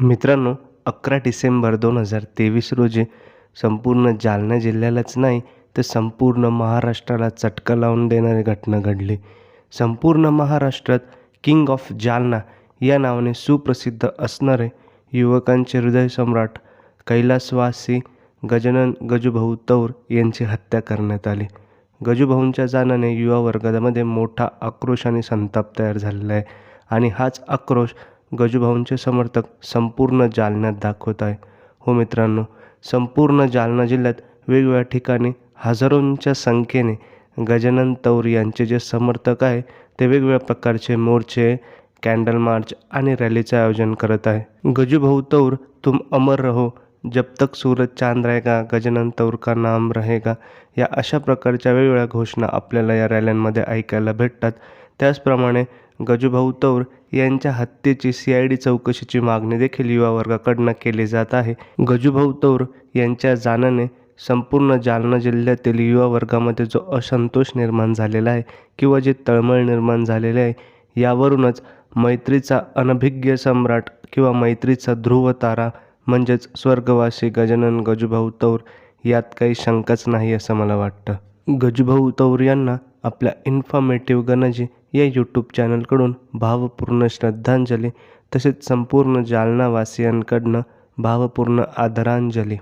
मित्रांनो अकरा डिसेंबर दोन हजार तेवीस रोजी संपूर्ण जालना जिल्ह्यालाच नाही तर संपूर्ण महाराष्ट्राला चटका लावून देणारी घटना घडली. संपूर्ण महाराष्ट्रात किंग ऑफ जालना या नावाने सुप्रसिद्ध असणारे युवकांचे हृदयसम्राट कैलासवासी गजानन गजूभाऊ तौर यांची हत्या करण्यात आली. गजूभाऊंच्या जाण्याने युवा वर्गामध्ये मोठा आक्रोश आणि संताप तयार झालेला आहे. आणि हाच आक्रोश गजूभाऊंचे समर्थक संपूर्ण जालन्यात दाखवत आहे. हो मित्रांनो संपूर्ण जालना जिल्ह्यात वेगवेगळ्या ठिकाणी हजारोंच्या संख्येने गजानन तौर यांचे जे समर्थक आहे ते वेगवेगळ्या प्रकारचे मोर्चे कॅन्डल मार्च आणि रॅलीचे आयोजन करत आहे. गजूभाऊ तौर तुम अमर रहो जब तक सूरज चांद रहेगा गजानन तौर का नाम रहेगा या अशा प्रकारच्या वेगवेगळ्या घोषणा आपल्याला या रॅल्यांमध्ये ऐकायला भेटतात. त्याचप्रमाणे गजूभाऊ तौर यांच्या हत्येची सी आय डी चौकशीची मागणी देखील युवा वर्गाकडनं केली जात आहे. गजूभाऊ तौर यांच्या जाण्याने संपूर्ण जालना जिल्ह्यातील युवा वर्गामध्ये जो असंतोष निर्माण झालेला आहे किंवा जे तळमळ निर्माण झालेले आहे यावरूनच मैत्रीचा अनभिज्ञ सम्राट किंवा मैत्रीचा ध्रुव तारा म्हणजेच स्वर्गवासी गजानन गजूभाऊ तौर यात काही शंकाच नाही असं मला वाटतं. गजूभाऊ तौर यांना आपल्या इन्फॉर्मेटिव्ह गणजी या यूट्यूब चॅनलकडून भावपूर्ण श्रद्धांजली तसेच संपूर्ण जालनावासियांकडनं भावपूर्ण आदरांजली.